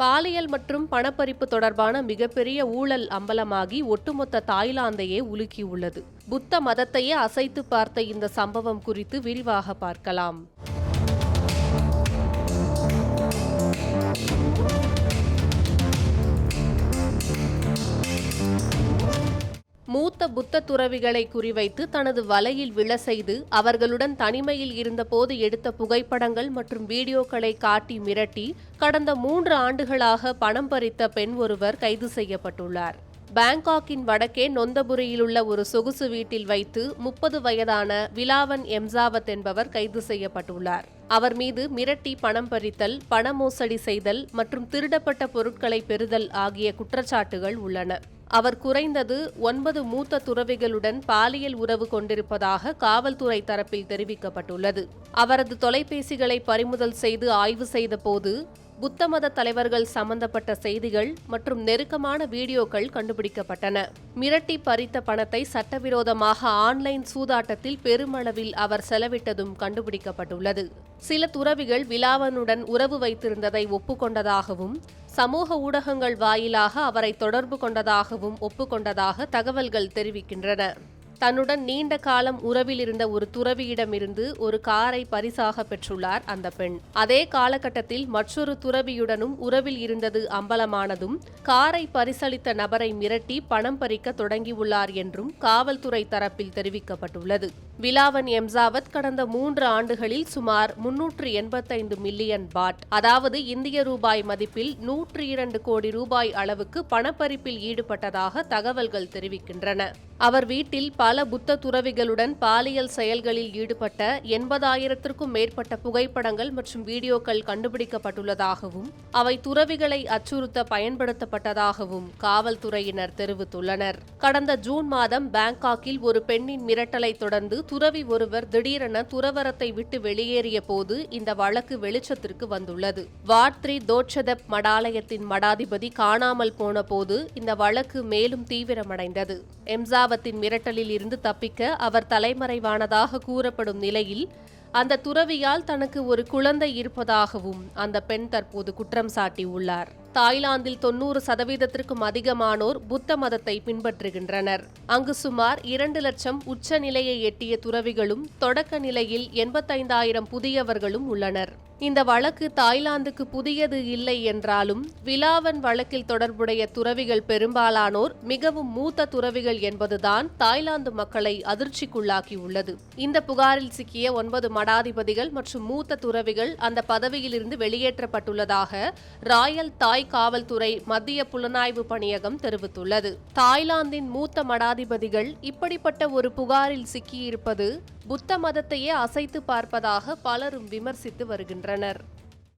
பாலியல் மற்றும் பணப்பறிப்பு தொடர்பான மிகப்பெரிய ஊழல் அம்பலமாகி ஒட்டுமொத்த தாய்லாந்தையே உலுக்கியுள்ளது. புத்த மதத்தையே அசைத்து பார்த்த இந்த சம்பவம் குறித்து விரிவாக பார்க்கலாம். மூத்த புத்த துறவிகளை குறிவைத்து தனது வலையில் விழ செய்து அவர்களுடன் தனிமையில் இருந்தபோது எடுத்த புகைப்படங்கள் மற்றும் வீடியோக்களை காட்டி மிரட்டி கடந்த மூன்று ஆண்டுகளாக பணம் பறித்த பெண் ஒருவர் கைது செய்யப்பட்டுள்ளார். பாங்காக்கின் வடக்கே நொந்தபுரியிலுள்ள ஒரு சொகுசு வீட்டில் வைத்து முப்பது வயதான விலாவன் எம்சாவத் என்பவர் கைது செய்யப்பட்டுள்ளார். அவர் மீது மிரட்டி பணம் பறித்தல் பண மோசடி செய்தல் மற்றும் திருடப்பட்ட பொருட்களை பெறுதல் ஆகிய குற்றச்சாட்டுகள் உள்ளன. அவர் குறைந்தது ஒன்பது மூத்த துறவிகளுடன் பாலியல் உறவு கொண்டிருப்பதாக காவல்துறை தரப்பில் தெரிவிக்கப்பட்டுள்ளது. அவரது தொலைபேசிகளை பறிமுதல் செய்து ஆய்வு செய்தபோது புத்த மத தலைவர்கள் சம்பந்தப்பட்ட செய்திகள் மற்றும் நெருக்கமான வீடியோக்கள் கண்டுபிடிக்கப்பட்டன. மிரட்டி பறித்த பணத்தை சட்டவிரோதமாக ஆன்லைன் சூதாட்டத்தில் பெருமளவில் அவர் செலவிட்டதும் கண்டுபிடிக்கப்பட்டுள்ளது. சில துறவிகள் விலாவனுடன் உறவு வைத்திருந்ததை ஒப்புக்கொண்டதாகவும் சமூக ஊடகங்கள் வாயிலாக அவரை தொடர்பு கொண்டதாகவும் ஒப்புக்கொண்டதாக தகவல்கள் தெரிவிக்கின்றன. தன்னுடன் நீண்ட காலம் உறவில் இருந்த ஒரு துறவியிடமிருந்து ஒரு காரை பரிசாக பெற்றுள்ளார் அந்த பெண். அதே காலகட்டத்தில் மற்றொரு துறவியுடனும் உறவில் இருந்தது அம்பலமானதும் காரை பரிசளித்த நபரை மிரட்டி பணம் பறிக்க தொடங்கியுள்ளார் என்றும் காவல்துறை தரப்பில் தெரிவிக்கப்பட்டுள்ளது. விலாவன் எம்சாவத் கடந்த மூன்று ஆண்டுகளில் சுமார் முன்னூற்று எண்பத்தைந்து மில்லியன் பாட் அதாவது இந்திய ரூபாய் மதிப்பில் நூற்றி இரண்டு கோடி ரூபாய் அளவுக்கு பணப்பறிப்பில் ஈடுபட்டதாக தகவல்கள் தெரிவிக்கின்றன. அவர் வீட்டில் பல பல புத்த துறவிகளுடன் பாலியல் செயல்களில் ஈடுபட்ட எண்பதாயிரத்திற்கும் மேற்பட்ட புகைப்படங்கள் மற்றும் வீடியோக்கள் கண்டுபிடிக்கப்பட்டுள்ளதாகவும் அவை துறவிகளை அச்சுறுத்த பயன்படுத்தப்பட்டதாகவும் காவல்துறையினர் தெரிவித்துள்ளனர். கடந்த ஜூன் மாதம் பாங்காக்கில் ஒரு பெண்ணின் மிரட்டலை தொடர்ந்து துறவி ஒருவர் திடீரென துறவரத்தை விட்டு வெளியேறிய போது இந்த வழக்கு வெளிச்சத்திற்கு வந்துள்ளது. வாட்ரி தோட்சதப் மடாலயத்தின் மடாதிபதி காணாமல் போன போது இந்த வழக்கு மேலும் தீவிரமடைந்தது. எம்சாவத்தின் மிரட்டலில் இருந்து தப்பிக்க அவர் தலைமறைவானதாக கூறப்படும் நிலையில் அந்த துறவியால் தனக்கு ஒரு குழந்தை இருப்பதாகவும் அந்த பெண் தற்போது குற்றம் சாட்டியுள்ளார். தாய்லாந்தில் தொன்னூறு சதவீதத்திற்கும் அதிகமானோர் புத்த மதத்தை பின்பற்றுகின்றனர். அங்கு சுமார் இரண்டு லட்சம் உச்ச நிலையை எட்டிய துறவிகளும் தொடக்க நிலையில் எண்பத்தைந்தாயிரம் புதியவர்களும் உள்ளனர். இந்த வழக்கு தாய்லாந்துக்கு புதியது இல்லை என்றாலும் விலாவன் வழக்கில் தொடர்புடைய துறவிகள் பெரும்பாலானோர் மிகவும் மூத்த துறவிகள் என்பதுதான் தாய்லாந்து மக்களை அதிர்ச்சிக்குள்ளாக்கியுள்ளது. இந்த புகாரில் சிக்கிய ஒன்பது மடாதிபதிகள் மற்றும் மூத்த துறவிகள் அந்த பதவியிலிருந்து வெளியேற்றப்பட்டுள்ளதாக ராயல் தாய் காவல்துறை மத்திய புலனாய்வு பணியகம் தெரிவித்துள்ளது. தாய்லாந்தின் மூத்த மடாதிபதிகள் இப்படிப்பட்ட ஒரு புகாரில் சிக்கியிருப்பது புத்த மதத்தையே அசைத்து பார்ப்பதாக பலரும் விமர்சித்து வருகின்றனர்.